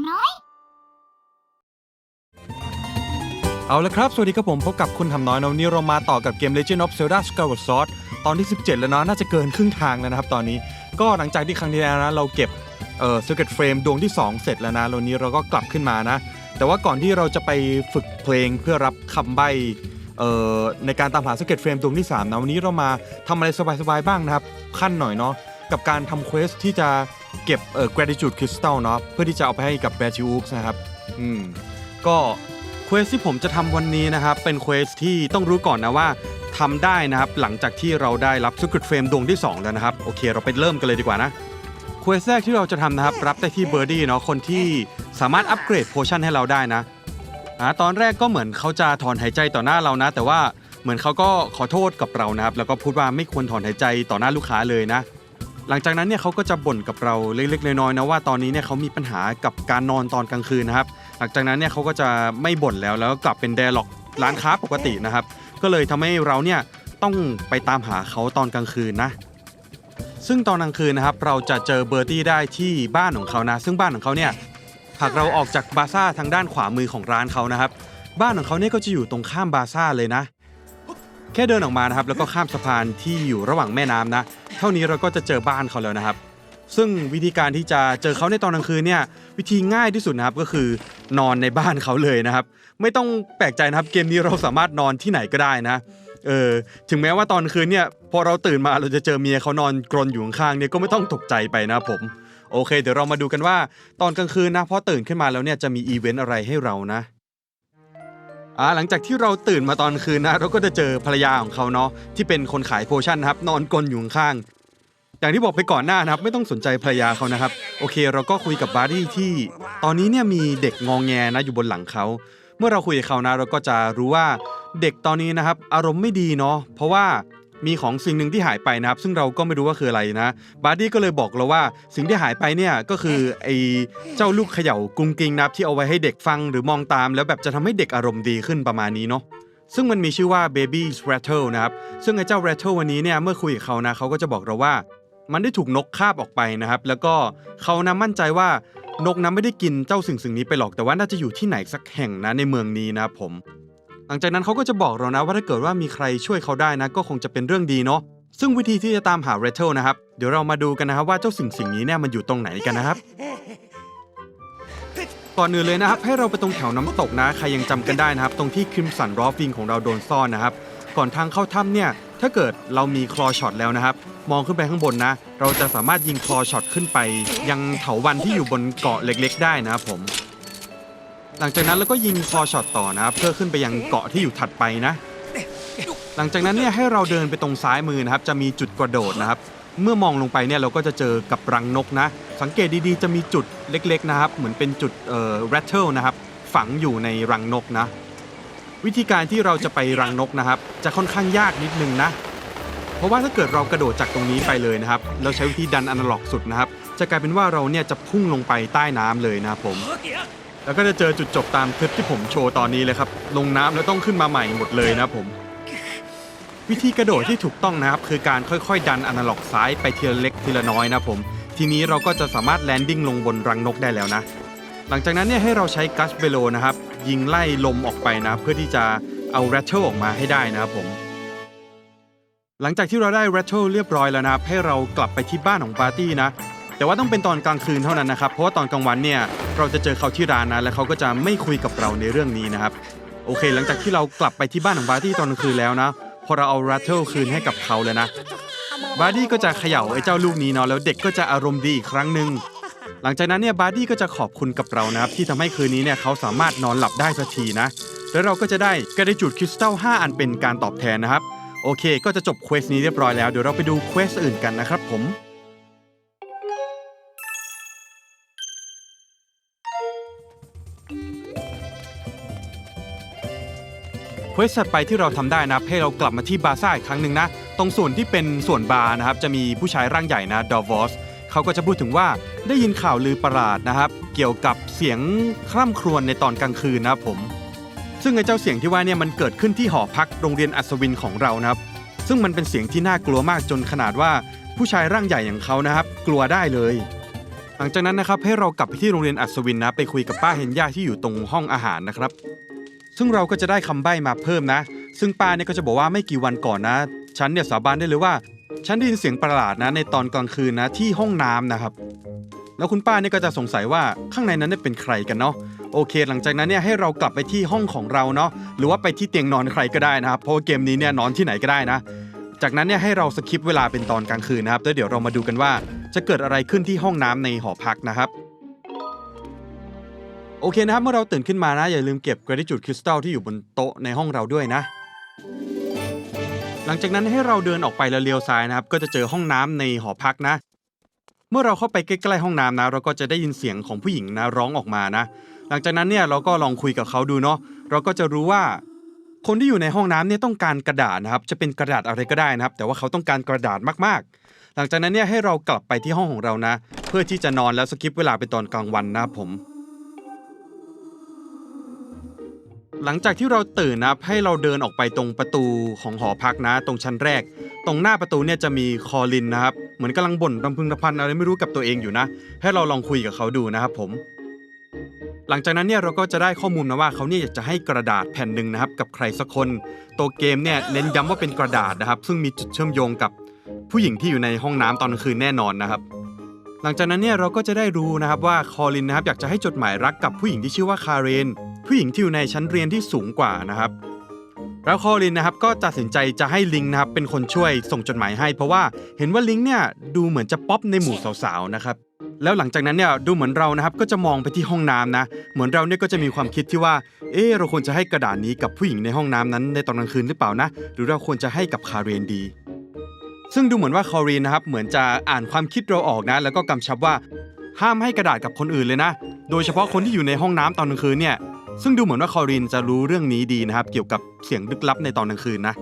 ำน้อย เอาละครับ สวัสดีครับผม พบกับคุณทำน้อยนะวันนี้เรามาต่อกับเกม Legend of Zelda Skyward Sword ตอนที่ 17 แล้วเนาะน่าจะเกินครึ่งทางแล้วนะครับตอนนี้ก็หลังจากที่ครั้งที่แล้วนะ เราเก็บเอ่อ Circuit Frame ดวงที่ 2 เสร็จแล้วนะแล้ววันนี้เราก็กลับขึ้นมานะ แต่ว่าก่อนที่เราจะไปฝึกเพลงเพื่อรับคำใบเอ่อในการตามหา Circuit Frame ดวงที่ 3 นะวันนี้เรามาทำอะไรสบายๆบ้างนะครับขั้นหน่อยเนาะกับการทำเควสที่จะ เก็บเอ่อ Gratitude Crystal เนาะเพื่อที่จะเอาไปให้กับ b a t c h u k นะครับอืมก็เควสที่ผมจะทำวันนี้นะครับเป็นเควสที่ต้องรู้ก่อนนะว่าทำได้นะครับหลังจากที่เราได้รับ Secret Frame ดวงที่ 2 แล้วนะครับโอเค เราไปเริ่มกันเลยดีกว่านะเควสแรกที่เราจะทำนะครับรับได้ที่เบอร์ดี้เนาะคนที่สามารถอัปเกรดโพชั่นให้เราได้นะอ่าตอนแรกก็เหมือนเขาจะถอนหายใจต่อหน้าเรานะ แต่ว่าเหมือนเขาก็ขอโทษกับเรานะครับแล้วก็พูดว่าไม่ควรถอนหายใจต่อหน้าลูกค้าเลยนะ หลังจากนั้นเนี่ยเขาก็จะบ่นกับเราเล็กๆน้อยๆนะว่าตอนนี้เนี่ยเขามีปัญหากับการนอนตอนกลางคืนนะครับ หลังจากนั้นเนี่ยเขาก็จะไม่บ่นแล้วแล้วก็กลับเป็นแดร์ล็อกร้านค้าปกตินะครับ ก็เลยทำให้เราเนี่ยต้องไปตามหาเขาตอนกลางคืนนะ ซึ่งตอนกลางคืนนะครับเราจะเจอเบอร์ตี้ได้ที่บ้านของเขานะ ซึ่งบ้านของเขาเนี่ยหากเราออกจากบาซ่าทางด้านขวามือของร้านเขานะครับ บ้านของเขาเนี่ยก็จะอยู่ตรงข้ามบาซ่าเลยนะ แค่เดินออกมานะครับแล้วก็ข้ามสะพานที่อยู่ระหว่างแม่น้ำนะ เท่านี้เราก็จะเจอบ้านเขาแล้วนะครับ ซึ่งวิธีการที่จะเจอเขาในตอนกลางคืนเนี่ยวิธีง่ายที่สุดนะครับก็คือนอนในบ้านเขาเลยนะครับ ไม่ต้องแปลกใจนะครับเกมนี้เราสามารถนอนที่ไหนก็ได้นะเออถึงแม้ว่าตอนคืนเนี่ยพอเราตื่นมาเราจะเจอเมียเขานอนกรนอยู่ข้างๆเนี่ยก็ไม่ต้องตกใจไปนะผม โอเค เดี๋ยวเรามาดูกันว่า ตอนกลางคืนนะพอตื่นขึ้นมาแล้วเนี่ยจะมีอีเวนต์อะไรให้เรานะ อ่าหลังจากที่เราตื่นมาตอนคืนนะเราก็จะเจอภรรยาของเขาเนาะที่เป็นคนขายโพชั่นนะครับนอนกลนอยู่ข้างอย่างที่บอกไปก่อนหน้านะครับ ไม่ต้องสนใจภรรยาเขานะครับ โอเค เราก็คุยกับบาร์ดี้ที่ ตอนนี้เนี่ยมีเด็กงองแงนะอยู่บนหลังเขาเมื่อเราคุยกับเขานะ เราก็จะรู้ว่าเด็กตอนนี้นะครับ อารมณ์ไม่ดีเนาะเพราะว่า มีของสิ่งหนึ่งที่หายไปนะครับ ซึ่งเราก็ไม่รู้ว่าคืออะไรนะบาร์ดี้ก็เลยบอกเราว่าสิ่งที่หายไปเนี่ยก็คือไอ้เจ้าลูกเขย่ากุ้งกิงนะครับที่เอาไว้ให้เด็กฟังหรือมองตาม แล้วแบบจะทำให้เด็กอารมณ์ดีขึ้นประมาณนี้เนาะซึ่งมันมีชื่อว่า Baby Rattle นะครับ ซึ่งไอ้เจ้า Rattle วันนี้เนี่ยเมื่อคุยกับเขานะเขาก็จะบอกเราว่า มันได้ถูกนกคาบออกไปนะครับ แล้วก็เขานะมั่นใจว่านกนั้นไม่ได้กินเจ้าสิ่งสิ่งนี้ไปหรอกแต่ว่าน่าจะอยู่ที่ไหนสักแห่งนะในเมืองนี้นะครับผม หลังจากนั้นเขาก็จะบอกเรานะว่าถ้าเกิดว่ามีใครช่วยเขาได้นะ ก็คงจะเป็นเรื่องดีเนาะซึ่งวิธีที่จะตามหา r a t t l e นะครับ เดี๋ยวเรามาดูกันนะครับว่าเจ้าสิ่งสิ่งนี้เนี่ยมันอยู่ตรงไหนกันนะครับ ก่อนอื่นเลยนะครับ ให้เราไปตรงแถวน้ำตกนะใครยังจำกันได้นะครับ ตรงที่คริมสันรอฟวิงของเราโดนซ่อนนะครับ ก่อนทางเข้าถ้ำเนี่ยถ้าเกิดเรามีคลอช็อตแล้วนะครับ มองขึ้นไปข้างบนนะ เราจะสามารถยิงคลอช็อตขึ้นไป ยังเถาวันที่อยู่บนเกาะเล็ก ๆ ได้นะครับผม หลังจากนั้นเราก็ยิงคอช็อตต่อนะครับเพื่อขึ้นไปยังเกาะที่อยู่ถัดไปนะ หลังจากนั้นเนี่ยให้เราเดินไปตรงซ้ายมือนะครับ จะมีจุดกระโดดนะครับ เมื่อมองลงไปเนี่ยเราก็จะเจอกับรังนกนะ สังเกตดีๆ จะมีจุดเล็กๆนะครับ เหมือนเป็นจุดเอ่อ rattle นะครับ ฝังอยู่ในรังนกนะ วิธีการที่เราจะไปรังนกนะครับ จะค่อนข้างยากนิดนึงนะ เพราะว่าถ้าเกิดเรากระโดดจากตรงนี้ไปเลยนะครับ เราใช้วิธีดันอนาล็อกสุดนะครับ จะกลายเป็นว่าเราเนี่ยจะพุ่งลงไปใต้น้ำเลยนะครับผม แล้วก็จะเจอจุดจบตามคลิปที่ผมโชว์ตอนนี้เลยครับ ลงน้ำแล้วต้องขึ้นมาใหม่หมดเลยนะผม วิธีกระโดดที่ถูกต้องนะครับ คือการค่อยๆ ดันอนาล็อกซ้ายไปทีละเล็กทีละน้อยนะผม ทีนี้เราก็จะสามารถแลนดิ้งลงบนรังนกได้แล้วนะ หลังจากนั้นเนี่ยให้เราใช้กัสเบโลนะครับ ยิงไล่ลมออกไปนะ เพื่อที่จะเอาแรตเทิลออกมาให้ได้นะครับผมหลังจากที่เราได้แรตเทิลเรียบร้อยแล้วนะครับให้เรากลับไปที่บ้านของปาร์ตี้นะ แต่ว่าต้องเป็นตอนกลางคืนเท่านั้นนะครับ เพราะว่าตอนกลางวันเนี่ย เราจะเจอเขาที่ร้านนะ และเขาก็จะไม่คุยกับเราในเรื่องนี้นะครับ โอเค หลังจากที่เรากลับไปที่บ้านของบาร์ตี้ตอนกลางคืนแล้วนะ พอเราเอารัตเทิลคืนให้กับเขาแล้วนะ บาร์ดี้ก็จะเขย่าไอ้เจ้าลูกนี้เนาะ แล้วเด็กก็จะอารมณ์ดีอีกครั้งหนึ่ง หลังจากนั้นเนี่ยบาร์ดี้ก็จะขอบคุณกับเรานะครับ ที่ทำให้คืนนี้เนี่ยเขาสามารถนอนหลับได้สักทีนะ แล้วเราก็จะได้กระดิจุดคริสตัล 5 อันเป็นการตอบแทนนะครับ โอเค ก็จะจบเควสนี้เรียบร้อยแล้ว เดี๋ยวเราไปดูเควสอื่นกันนะครับผม สถัดไปที่เราทำได้นะให้เรากลับมาที่บาซ่าอีกครั้งหนึ่งนะ ตรงส่วนที่เป็นส่วนบาร์นะครับ จะมีผู้ชายร่างใหญ่นะดอวอสเขาก็จะพูดถึงว่าได้ยินข่าวลือประหลาดนะครับ เกี่ยวกับเสียงคร่ำครวญในตอนกลางคืนนะครับผม ซึ่งไอ้เจ้าเสียงที่ว่าเนี่ยมันเกิดขึ้นที่หอพักโรงเรียนอัศวินของเรานะครับ ซึ่งมันเป็นเสียงที่น่ากลัวมากจนขนาดว่าผู้ชายร่างใหญ่อย่างเขานะครับ กลัวได้เลย หลังจากนั้นนะครับให้เรากลับไปที่โรงเรียนอัศวินนะไปคุยกับป้าเฮนย่าที่อยู่ตรงห้องอาหารนะครับ ซึ่งเราก็จะได้คำใบ้มาเพิ่มนะ ซึ่งป้าเนี่ยก็จะบอกว่าไม่กี่วันก่อนนะ ฉันเนี่ยสาบานได้เลยว่า ฉันได้ยินเสียงประหลาดนะในตอนกลางคืนนะที่ห้องน้ำนะครับ แล้วคุณป้าเนี่ยก็จะสงสัยว่าข้างในนั้นเนี่ยเป็นใครกันเนาะโอเค หลังจากนั้นเนี่ยให้เรากลับไปที่ห้องของเราเนาะหรือว่าไปที่เตียงนอนใครก็ได้นะครับ เพราะว่าเกมนี้เนี่ยนอนที่ไหนก็ได้นะ จากนั้นเนี่ยให้เราสคิปเวลาเป็นตอนกลางคืนนะครับแล้วเดี๋ยวเรามาดูกันว่า จะเกิดอะไรขึ้นที่ห้องน้ำในหอพักนะครับ โอเคนะครับ เมื่อเราตื่นขึ้นมานะ อย่าลืมเก็บ gratitude crystal ที่อยู่บนโต๊ะในห้องเราด้วยนะ หลังจากนั้นให้เราเดินออกไปแล้วเลี้ยวซ้ายนะครับ ก็จะเจอห้องน้ำในหอพักนะ เมื่อเราเข้าไปใกล้ๆห้องน้ำนะ เราก็จะได้ยินเสียงของผู้หญิงนะร้องออกมานะ หลังจากนั้นเนี่ยเราก็ลองคุยกับเขาดูเนาะเราก็จะรู้ว่าคนที่อยู่ในห้องน้ำเนี่ยต้องการกระดาษนะครับ จะเป็นกระดาษอะไรก็ได้นะครับ แต่ว่าเขาต้องการกระดาษมากๆ หลังจากนั้นเนี่ยให้เรากลับไปที่ห้องของเรานะ เพื่อที่จะนอนแล้วสกิปเวลาไปตอนกลางวันนะครับผม หลังจากที่เราตื่นนะครับให้เราเดินออกไปตรงประตูของหอพักนะ ตรงชั้นแรก ตรงหน้าประตูเนี่ยจะมีคอลินนะครับเหมือนกำลังบ่นรำพึงรำพันอะไรไม่รู้กับตัวเองอยู่นะ ให้เราลองคุยกับเขาดูนะครับผม หลังจากนั้นเนี่ยเราก็จะได้ข้อมูลนะว่าเขาเนี่ยอยากจะให้กระดาษแผ่นหนึ่งนะครับ กับใครสักคน ตัวเกมเนี่ยเน้นย้ำว่าเป็นกระดาษนะครับ ซึ่งมีจุดเชื่อมโยงกับผู้หญิงที่อยู่ในห้องน้ำตอนกลางคืนแน่นอนนะครับหลังจากนั้นเนี่ยเราก็จะได้รู้นะครับว่าคอลินนะครับอยากจะให้จดหมายรักกับผู้หญิงที่ชื่อว่าคาเรน ผู้หญิงที่อยู่ในชั้นเรียนที่สูงกว่านะครับ แล้วคอลินนะครับก็ตัดสินใจจะให้ลิงนะครับเป็นคนช่วยส่งจดหมายให้ เพราะว่าเห็นว่าลิงเนี่ยดูเหมือนจะป๊อปในหมู่สาวๆนะครับแล้วหลังจากนั้นเนี่ยดูเหมือนเรานะครับก็จะมองไปที่ห้องน้ำนะ เหมือนเราเนี่ยก็จะมีความคิดที่ว่า เออเราควรจะให้กระดาษนี้กับผู้หญิงในห้องน้ำนั้นในตอนกลางคืนหรือเปล่านะ หรือเราควรจะให้กับคาเรนดี ซึ่งดูเหมือนว่าคอรีนนะครับเหมือนจะอ่านความคิดเราออกนะ แล้วก็กำชับว่าห้ามให้กระดาษกับคนอื่นเลยนะ โดยเฉพาะคนที่อยู่ในห้องน้ำตอนกลางคืนเนี่ย ซึ่งดูเหมือนว่าคอรีนจะรู้เรื่องนี้ดีนะครับ เกี่ยวกับเสียงลึกลับในตอนกลางคืนนะ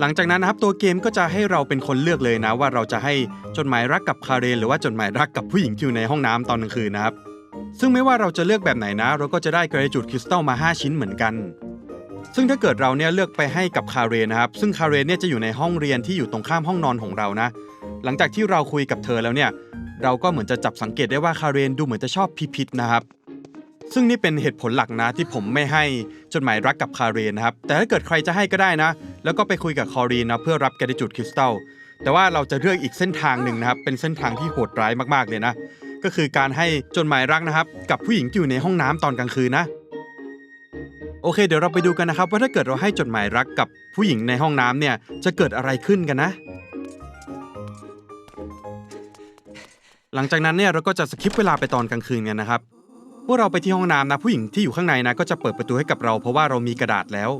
หลังจากนั้นนะครับตัวเกมก็จะให้เราเป็นคนเลือกเลยนะ ว่าเราจะให้จดหมายรักกับคาเรนหรือว่าจดหมายรักกับผู้หญิงที่อยู่ในห้องน้ำตอนกลางคืนนะครับ ซึ่งไม่ว่าเราจะเลือกแบบไหนนะ เราก็จะได้กระจุดคริสตัลมา 5 ชิ้นเหมือนกัน ซึ่งถ้าเกิดเราเนี่ยเลือกไปให้กับคาเรนนะครับ ซึ่งคาเรนเนี่ยจะอยู่ในห้องเรียนที่อยู่ตรงข้ามห้องนอนของเรานะ หลังจากที่เราคุยกับเธอแล้วเนี่ยเราก็เหมือนจะจับสังเกตได้ว่าคาเรนดูเหมือนจะชอบพิพิธนะครับ ซึ่งนี่เป็นเหตุผลหลักนะที่ผมไม่ให้จดหมายรักกับคาเรนนะครับ แต่ถ้าเกิดใครจะให้ก็ได้นะ แล้วก็ไปคุยกับคอรีนนะเพื่อรับแกดิจุดคริสตัลแต่ว่าเราจะเลือกอีกเส้นทางหนึ่งนะครับ เป็นเส้นทางที่โหดร้ายมากๆเลยนะ ก็คือการให้จดหมายรักนะครับ กับผู้หญิงที่อยู่ในห้องน้ำตอนกลางคืนนะ โอเค เดี๋ยวเราไปดูกันนะครับ ว่าถ้าเกิดเราให้จดหมายรักกับผู้หญิงในห้องน้ำเนี่ยจะเกิดอะไรขึ้นกันนะหลังจากนั้นเนี่ยเราก็จะสคิปเวลาไปตอนกลางคืนกันนะครับ เมื่อเราไปที่ห้องน้ำนะผู้หญิงที่อยู่ข้างในนะก็จะเปิดประตูให้กับเรา เพราะว่าเรามีกระดาษแล้ว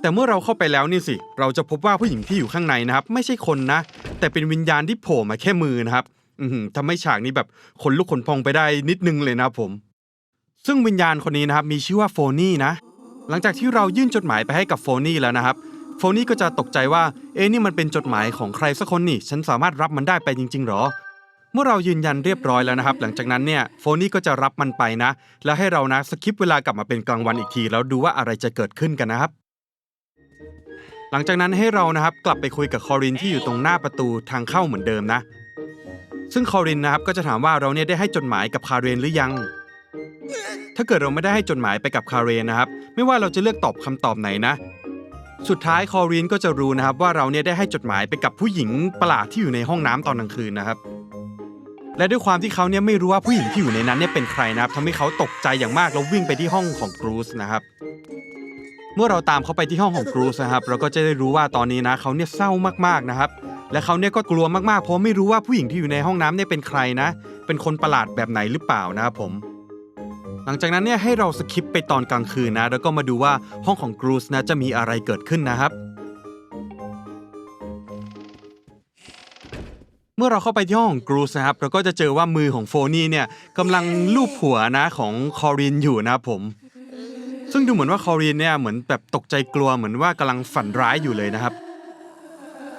แต่เมื่อเราเข้าไปแล้วนี่สิ เราจะพบว่าผู้หญิงที่อยู่ข้างในนะครับ ไม่ใช่คนนะ แต่เป็นวิญญาณที่โผล่มาแค่มือนะครับอือหือทำให้ฉากนี้แบบขนลุกขนพองไปได้นิดนึงเลยนะผม ซึ่งวิญญาณคนนี้นะครับมีชื่อว่าโฟนี่นะ หลังจากที่เรายื่นจดหมายไปให้กับโฟนี่แล้วนะครับ โฟนี่ก็จะตกใจว่า เอ๊ะนี่มันเป็นจดหมายของใครสักคนนี่ ฉันสามารถรับมันได้ไปจริง ๆ หรอ เมื่อเรายืนยันเรียบร้อยแล้วนะครับ หลังจากนั้นเนี่ยโฟนี่ก็จะรับมันไปนะ แล้วให้เรานะสคิปเวลากลับมาเป็นกลางวันอีกที แล้วดูว่าอะไรจะเกิดขึ้นกันนะครับ หลังจากนั้นให้เรานะครับกลับไปคุยกับคอรินที่อยู่ตรงหน้าประตูทางเข้าเหมือนเดิมนะ ซึ่งคอรินนะครับก็จะถามว่าเราเนี่ยได้ให้จดหมายกับคาเรนหรือยัง ถ้าเกิดเราไม่ได้ให้จดหมายไปกับคาเรนนะครับ ไม่ว่าเราจะเลือกตอบคำตอบไหนนะสุดท้ายคอรีนก็จะรู้นะครับว่าเราเนี่ยได้ให้จดหมายไปกับผู้หญิงประหลาดที่อยู่ในห้องน้ำตอนกลางคืนนะครับ และด้วยความที่เขาเนี่ยไม่รู้ว่าผู้หญิงที่อยู่ในนั้นเนี่ยเป็นใครนะครับทำให้เขาตกใจอย่างมากแล้ววิ่งไปที่ห้องของกรูซนะครับเมื่อเราตามเขาไปที่ห้องของกรูซนะครับเราก็จะได้รู้ว่าตอนนี้นะเขาเนี่ยเศร้ามากๆนะครับและเขาเนี่ยก็กลัวมากๆเพราะไม่รู้ว่าผู้หญิงที่อยู่ในห้องน้ำเนี่ยเป็นใครนะ เป็นคนประหลาดแบบไหนหรือเปล่านะครับผม หลังจากนั้นเนี่ยให้เราสคิปไปตอนกลางคืนนะ แล้วก็มาดูว่าห้องของกรูซนะจะมีอะไรเกิดขึ้นนะครับ มื่อเราเข้าไปที่ห้องกรูซนะครับเราก็จะเจอว่ามือของโฟนี่เนี่ยกำลังลูบหัวนะของคอรินอยู่นะครับผม ซึ่งดูเหมือนว่าคอรินเนี่ยเหมือนแบบตกใจกลัวเหมือนว่ากำลังฝันร้ายอยู่เลยนะครับ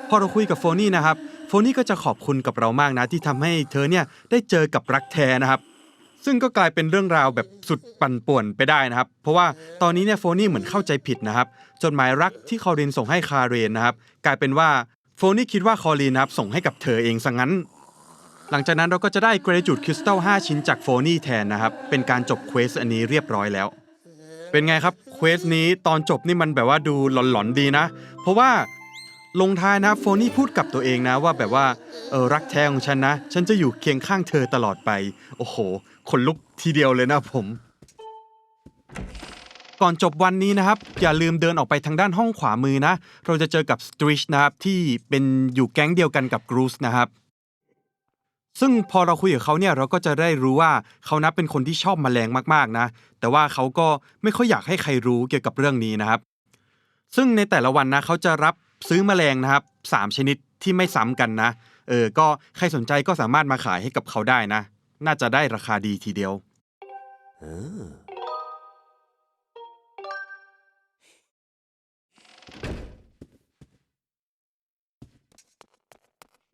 พอเราคุยกับโฟนี่นะครับโฟนี่ก็จะขอบคุณกับเรามากนะที่ทำให้เธอเนี่ยได้เจอกับรักแท้นะครับซึ่งก็กลายเป็นเรื่องราวแบบสุดปั่นป่วนไปได้นะครับ เพราะว่าตอนนี้เนี่ยโฟนี่เหมือนเข้าใจผิดนะครับ จดหมายรักที่คอรินส่งให้คาเรนนะครับ กลายเป็นว่า โฟนี่คิดว่าคอรินนะครับส่งให้กับเธอเองซะงั้น หลังจากนั้นเราก็จะได้ Gratitude Crystal 5ชิ้นจากโฟนี่แทนนะครับ เป็นการจบเควสอันนี้เรียบร้อยแล้ว เป็นไงครับเควสนี้ตอนจบนี่มันแบบว่าดูหลอนๆดีนะ เพราะว่าลงท้ายนะโฟนี่พูดกับตัวเองนะว่าแบบว่าเออรักแท้ของฉันนะ ฉันจะอยู่เคียงข้างเธอตลอดไป โอ้โหขนลุกทีเดียวเลยนะผม ก่อนจบวันนี้นะครับ อย่าลืมเดินออกไปทางด้านห้องขวามือนะ เราจะเจอกับสตริชนะครับ ที่เป็นอยู่แก๊งเดียวกันกับกรูสนะครับ ซึ่งพอเราคุยกับเขาเนี่ยเราก็จะได้รู้ว่าเขานะเป็นคนที่ชอบแมลงมากๆนะ แต่ว่าเขาก็ไม่ค่อยอยากให้ใครรู้เกี่ยวกับเรื่องนี้นะครับ ซึ่งในแต่ละวันนะเขาจะรับซื้อแมลงนะครับสามชนิดที่ไม่ซ้ำกันนะ เออ ก็ใครสนใจก็สามารถมาขายให้กับเขาได้นะ น่าจะได้ราคาดีทีเดียว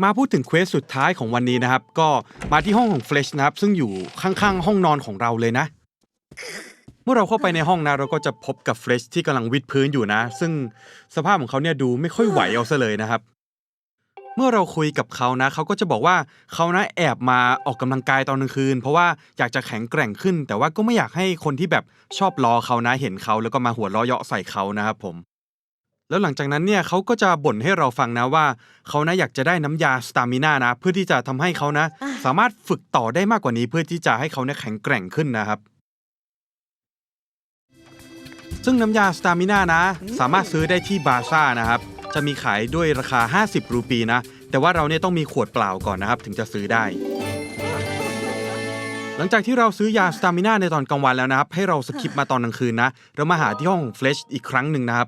มาพูดถึงเควสสุดท้ายของวันนี้นะครับ ก็มาที่ห้องของเฟลชนะครับ ซึ่งอยู่ข้างๆ ห้องนอนของเราเลยนะ เมื่อเราเข้าไปในห้องนะ เราก็จะพบกับเฟลชที่กำลังวิดพื้นอยู่นะ ซึ่งสภาพของเขาเนี่ยดูไม่ค่อยไหวเอาซะเลยนะครับ เมื่อเราคุยกับเขานะเขาก็จะบอกว่าเขานะแอบมาออกกำลังกายตอนกลางคืน เพราะว่าอยากจะแข็งแกร่งขึ้น แต่ว่าก็ไม่อยากให้คนที่แบบชอบล้อเขานะ เห็นเขาแล้วก็มาหัวล้อเยาะใส่เขานะครับผม แล้วหลังจากนั้นเนี่ยเขาก็จะบ่นให้เราฟังนะว่าเขานะอยากจะได้น้ำยาสตามินานะ เพื่อที่จะทำให้เขานะ สามารถฝึกต่อได้มากกว่านี้ เพื่อที่จะให้เขาเนี่ยแข็งแกร่งขึ้นนะครับ ซึ่งน้ำยาสตามินานะ สามารถซื้อได้ที่บาซ่านะครับ จะมีขายด้วยราคา 50 รูปีนะ แต่ว่าเราเนี่ยต้องมีขวดเปล่าก่อนนะครับ ถึงจะซื้อได้หลังจากที่เราซื้อยาสตามินาในตอนกลางวันแล้วนะครับ ให้เราสคิปมาตอนกลางคืนนะ เรามาหาที่ห้องของเฟลชอีกครั้งหนึ่งนะครับ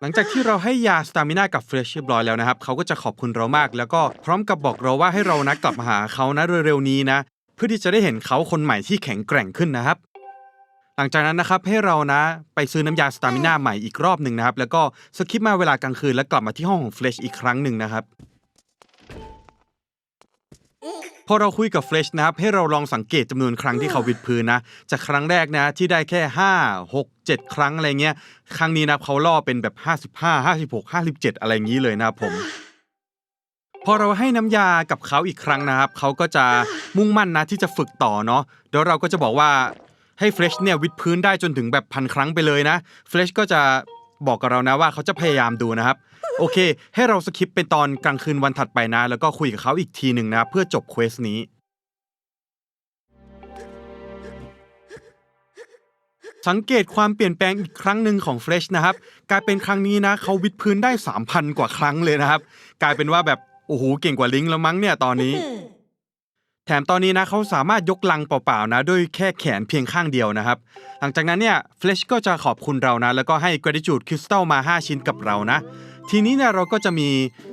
หลังจากที่เราให้ยาสตามินากับเฟรชเรียบร้อยแล้วนะครับเขาก็จะขอบคุณเรามาก แล้วก็พร้อมกับบอกเราว่าให้เรานะกลับมาหาเขานะเร็วๆนี้นะ เพื่อที่จะได้เห็นเขาคนใหม่ที่แข็งแกร่งขึ้นนะครับ หลังจากนั้นนะครับให้เรานะ ไปซื้อน้ำยาสตามินาใหม่อีกรอบหนึ่งนะครับ แล้วก็สคิปมาเวลากลางคืนแล้วกลับมาที่ห้องของเฟลชอีกครั้งหนึ่งนะครับ พอเราคุยกับเฟลชนะครับให้เราลองสังเกตจำนวนครั้งที่เขาวิดพื้นนะจากครั้งแรกนะที่ได้แค่ 5 6 7 ครั้งอะไรเงี้ยครั้งนี้นะเขาล่อเป็นแบบ 55 56 57 อะไรอย่างนี้เลยนะครับผมพอเราให้น้ำยากับเขาอีกครั้งนะครับ เขาก็จะมุ่งมั่นนะที่จะฝึกต่อเนาะเดี๋ยวเราก็จะบอกว่าให้เฟรชเนี่ยวิดพื้นได้จนถึงแบบพันครั้งไปเลยนะเฟรชก็จะ บอกกับเรานะว่าเขาจะพยายามดูนะครับ โอเค ให้เราสคิปเป็นตอนกลางคืนวันถัดไปนะ แล้วก็คุยกับเขาอีกทีหนึ่งนะเพื่อจบเควสนี้ สังเกตความเปลี่ยนแปลงอีกครั้งหนึ่งของเฟรชนะครับกลายเป็นครั้งนี้นะเขาวิดพื้นได้ 3,000 กว่าครั้งเลยนะครับ กลายเป็นว่าแบบโอ้โหเก่งกว่าลิงแล้วมั้งเนี่ยตอนนี้ แถมตอนนี้นะเขาสามารถยกลังเปล่าๆนะด้วยแค่แขนเพียงข้างเดียวนะครับ หลังจากนั้นเนี่ยเฟลชก็จะขอบคุณเรานะ แล้วก็ให้ gratitude crystal มา 5 ชิ้นกับเรานะ ทีนี้เนี่ยเราก็จะมี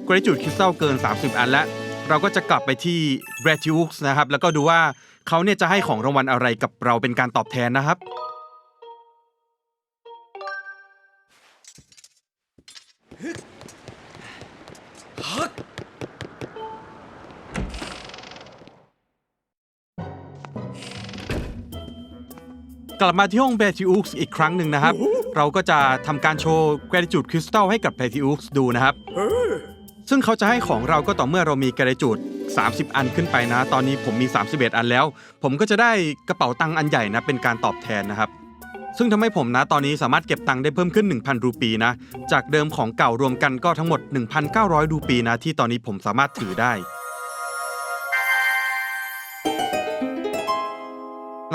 gratitude crystal เกิน 30 อันแล้ว เราก็จะกลับไปที่ g r a t u x นะครับ แล้วก็ดูว่าเขาเนี่ยจะให้ของรางวัลอะไรกับเราเป็นการตอบแทนนะครับ กลับมาที่ห้อง b e t i u x อีกครั้งหนึ่งนะครับ เราก็จะทำการโชว์ Gratitude Crystal ให้กับ b e t i u x ดูนะครับ ซึ่งเขาจะให้ของเราก็ต่อเมื่อเรามี Gratitude 30 อันขึ้นไปนะ ตอนนี้ผมมี 31 อันแล้ว ผมก็จะได้กระเป๋าตังค์อันใหญ่นะ เป็นการตอบแทนนะครับ ซึ่งทำให้ผมนะ ตอนนี้สามารถเก็บตังค์ได้เพิ่มขึ้น 1,000 รูปีนะ จากเดิมของเก่ารวมกันก็ทั้งหมด 1,900 รูปีนะ ที่ตอนนี้ผมสามารถถือได้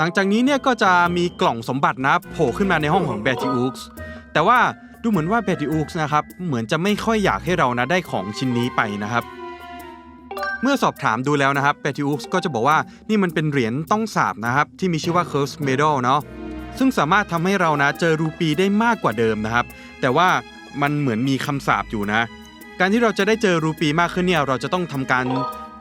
หลังจากนี้เนี่ยก็จะมีกล่องสมบัตินะโผล่ขึ้นมาในห้องของ b e t t y o o k s แต่ว่าดูเหมือนว่า b e t t y o o k s นะครับเหมือนจะไม่ค่อยอยากให้เรานะได้ของชิ้นนี้ไปนะครับ เมื่อสอบถามดูแล้วนะครับ b e t t y o o k s ก็จะบอกว่านี่มันเป็นเหรียญต้องสาบนะครับที่มีชื่อว่า Curse Medal เนาะซึ่งสามารถทำให้เรานะเจอรูปีได้มากกว่าเดิมนะครับ แต่ว่ามันเหมือนมีคำสาปอยู่นะ การที่เราจะได้เจอรูปีมากขึ้นเนี่ยเราจะต้องทำการ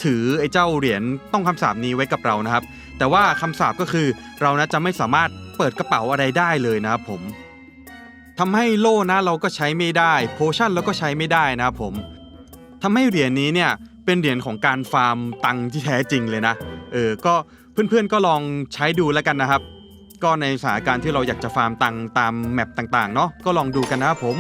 ถือไอ้เจ้าเหรียญต้องคำสาปนี้ไว้กับเรานะครับ แต่ว่าคำสาปก็คือเรานะจะไม่สามารถเปิดกระเป๋าอะไรได้เลยนะครับผมทำให้โล่นะเราก็ใช้ไม่ได้ โพชั่นเราก็ใช้ไม่ได้นะครับผมทำให้เหรียญนี้เนี่ยเป็นเหรียญของการฟาร์มตังที่แท้จริงเลยนะเออก็เพื่อนๆก็ลองใช้ดูแล้วกันนะครับ ก็ในสถานการณ์ที่เราอยากจะฟาร์มตังตามแมปต่างๆเนาะก็ลองดูกันนะครับผม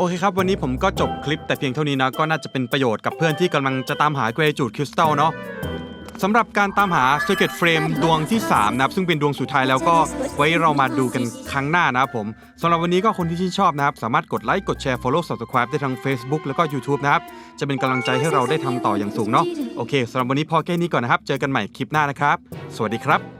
โอเคครับ วันนี้ผมก็จบคลิปแต่เพียงเท่านี้นะ ก็น่าจะเป็นประโยชน์กับเพื่อนที่กำลังจะตามหา Gratitude Crystal เนาะสำหรับการตามหา Circuit Frame ดวงที่ 3 นะครับ ซึ่งเป็นดวงสุดท้ายแล้วก็ไว้เรามาดูกันครั้งหน้านะครับผมสำหรับวันนี้ก็คนที่ชื่นชอบนะครับ สามารถกดไลค์ กดแชร์ follow subscribe ได้ทาง Facebook แล้วก็ YouTube นะครับ จะเป็นกำลังใจให้เราได้ทำต่ออย่างสูงเนาะโอเคสำหรับวันนี้พอแค่นี้ก่อนนะครับ เจอกันใหม่คลิปหน้านะครับ สวัสดีครับ